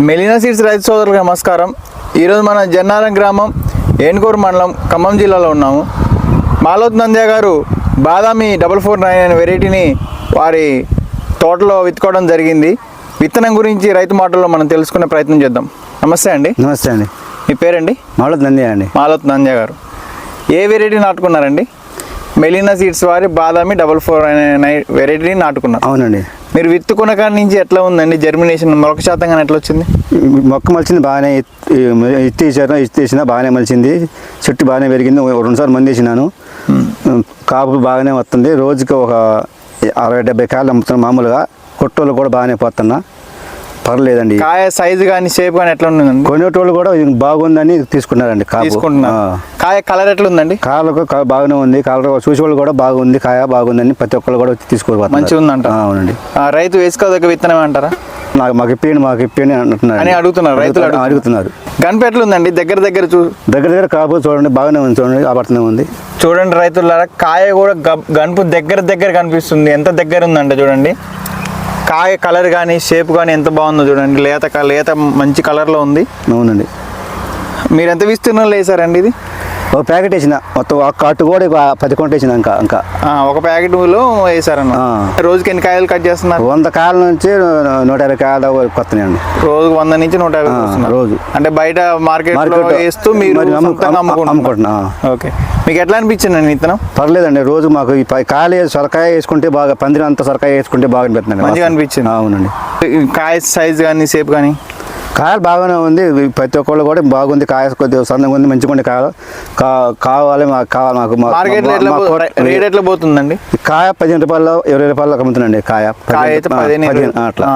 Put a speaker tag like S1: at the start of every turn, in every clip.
S1: మెలినా seeds రైతు సోదరులకు నమస్కారం. ఈరోజు మన జన్నారం గ్రామం ఏనుకూరు మండలం ఖమ్మం జిల్లాలో ఉన్నాము. మాలోత్ నంద్య గారు బాదామి డబల్ ఫోర్ నైన్ అనే వెరైటీని వారి తోటలో విత్తుకోవడం జరిగింది. విత్తనం గురించి రైతు మాటల్లో మనం తెలుసుకునే ప్రయత్నం చేద్దాం. నమస్తే అండి.
S2: నమస్తే అండి.
S1: మీ పేరండి?
S2: మామూలు నంది అండి.
S1: మాలోత్ నంద్య గారు. ఏ వెరైటీ నాటుకున్నారండి? మెలినా సీడ్స్ వారి బాదామి డబల్ ఫోర్ అనే వెరైటీని నాటుకున్నారు.
S2: అవునండి.
S1: మీరు విత్తుకున్న కాడి నుంచి ఎట్లా ఉందండి? జర్మినేషన్ మొలక శాతం కానీ ఎట్లా వచ్చింది?
S2: మొక్క మలిచింది బాగానే ఇత్తి ఇచ్చిన బాగానే మలిచింది. చెట్టు బాగానే పెరిగింది. రెండుసార్లు మంది వేసినాను. కాపు బాగానే వస్తుంది. రోజుకి ఒక అరవై డెబ్బై కాయలు అమ్ముతున్నాను మామూలుగా. కొట్టోళ్ళు కూడా బాగానే పోతున్నా. పర్లేదండి.
S1: కాయ సైజు కానీ షేప్ కానీ ఎట్లా ఉందండి?
S2: కొనేటోళ్ళు కూడా బాగుందని తీసుకున్నారండి
S1: తీసుకుంటున్నారు. కాయ కలర్ ఎట్లా ఉందండి
S2: కాళ్ళకు కా- బాగానే ఉంది. కాళ్ళ చూసేవాళ్ళు కూడా బాగుంది. కాయ బాగుందని ప్రతి ఒక్కళ్ళు కూడా వచ్చి తీసుకోవాలి
S1: మంచిగా ఉందంట.
S2: అవునండి.
S1: రైతు వేసుకోదగ్గ విత్తనం అంటారా?
S2: నాకు మాకు ఇప్పియండి మాకు ఇప్పియండి అంటున్నారు
S1: అని అడుగుతున్నారు, రైతులు
S2: అడుగుతున్నారు అడుగుతున్నారు.
S1: గన్ప ఎట్లా ఉందండి దగ్గర దగ్గర చూ
S2: దగ్గర దగ్గర కాపు చూడండి బాగానే ఉంది చూడండి ఆపడుతూనే ఉంది.
S1: చూడండి రైతులారా కాయ కూడా గనుపు దగ్గర దగ్గర కనిపిస్తుంది. ఎంత దగ్గర ఉందంటే చూడండి. కాయ కలర్ కానీ షేప్ కానీ ఎంత బాగుందో చూడండి. లేత క- లేత మంచి కలర్లో ఉంది.
S2: అవునండి.
S1: మీరు ఎంత విస్తీర్ణంలో వేసారండి ఇది?
S2: ఒక ప్యాకెట్ వేసిన. మొత్తం ఒక కట్టు కూడా పది కొంట వేసిన ఇంకా ఇంకా.
S1: ఒక ప్యాకెట్లో వేసారన్న. రోజుకి ఎన్ని కాయలు కట్ చేస్తున్నారు?
S2: వంద కాయల నుంచి నూట యాభై కాయల కొత్తనండి
S1: రోజు వంద నుంచి నూట యాభై.
S2: రోజు.
S1: అంటే బయట మార్కెట్ వేస్తూ మీరు
S2: అమ్ముకుంటున్నా.
S1: ఓకే. మీకు ఎట్లా అనిపించింది అండి విత్తనం?
S2: పర్లేదండి రోజు మాకు ఈ కాయలు సొరకాయ వేసుకుంటే బాగా పందిరి అంతా సొరకాయ వేసుకుంటే బాగా అనిపిస్తుంది
S1: మంచిగా అనిపించింది.
S2: అవునండి.
S1: కాయ సైజ్ కానీ షేప్ కానీ?
S2: కాయలు బాగానే ఉంది. ప్రతి ఒక్కళ్ళు కూడా బాగుంది. కాయ కొద్దిగా సన్నగా ఉంది. మంచిగా కాయలు. కావాలి మాకు కావాలి మాకు
S1: రేట్ ఎట్లా పోతుందండి?
S2: కాయ పదిహేను రూపాయలు ఇరవై రూపాయలు అమ్ముతుందండి కాయ. అట్లా.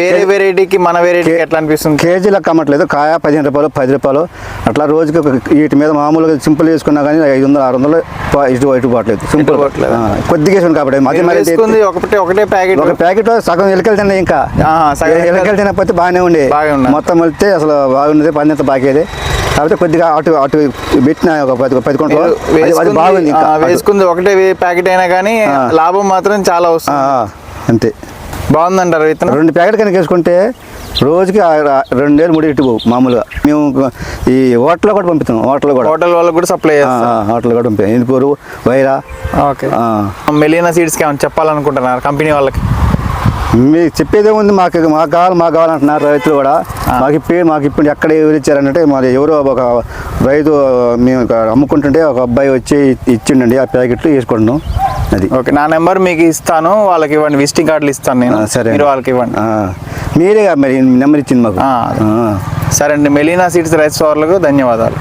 S1: వేరే వెరైటీకి మన వెరైటీకి ఎట్లా అనిపిస్తుంది?
S2: కేజీ లెక్క అమ్మట్లేదు. కాయ పదిహేను రూపాయలు పది రూపాయలు. అట్లా రోజుకి వీటి మీద మామూలుగా సింపుల్ వేసుకున్నా కానీ ఐదు వందలు ఆరు వందలు ఇటు ఇటు పోవట్లేదు. సింపుల్. కొద్దిగా వేసుకుని కాబట్టి మధ్య
S1: మీరు ఒకటే ఒకటే ప్యాకెట్.
S2: ఒక ప్యాకెట్ సగం ఎలకెళ్తాను ఇంకా. ఎలకెళ్తే బాగానే ఉండే.
S1: బాగా
S2: మొత్తం వెళ్తే అసలు బాగున్నది పని అంతా బాగేది. కాకపోతే కొద్దిగా అటు అటు పెట్టిన ఒక పది పది కొంటలు. బాగుంది.
S1: వేసుకుంది ఒకటే ప్యాకెట్ అయినా కానీ. లాభం మాత్రం చాలా వస్తుంది.
S2: అంతే.
S1: బాగుందంటారు విత్తనం?
S2: రెండు ప్యాకెట్ కనుక వేసుకుంటే రోజుకి ఆ రెండేళ్ళు మూడు ఇటు మామూలుగా. మేము ఈ హోటల్లో కూడా పంపిస్తాం హోటల్లో కూడా.
S1: హోటల్ వాళ్ళకి కూడా సప్లై
S2: హోటల్లో కూడా పంపిస్తాం. ఇందుకూరు వైరా.
S1: ఓకే. మెలీనా సీడ్స్కి ఏమైనా చెప్పాలనుకుంటున్నారు కంపెనీ వాళ్ళకి?
S2: మీకు చెప్పేదే ఉంది మాకు మాకు కావాలి మాకు కావాలంటున్నారు రైతులు కూడా. మాకు ఇప్పి మాకు ఇప్పుడు ఎక్కడ ఎవరు ఇచ్చారంటే మరి ఎవరో ఒక రైతు మేము అమ్ముకుంటుంటే ఒక అబ్బాయి వచ్చి ఇచ్చిండండి ఆ ప్యాకెట్లు వేసుకుంటున్నాం. అది.
S1: ఓకే నా నెంబర్ మీకు ఇస్తాను వాళ్ళకి ఇవ్వండి విజిటింగ్ కార్డులు ఇస్తాను నేను.
S2: సరే
S1: మీరు వాళ్ళకి ఇవ్వండి.
S2: మీరే మరి నెంబర్ ఇచ్చింది మాకు.
S1: సరే అండి మెలీనా సీడ్స్ రైతు సోదరులకు ధన్యవాదాలు.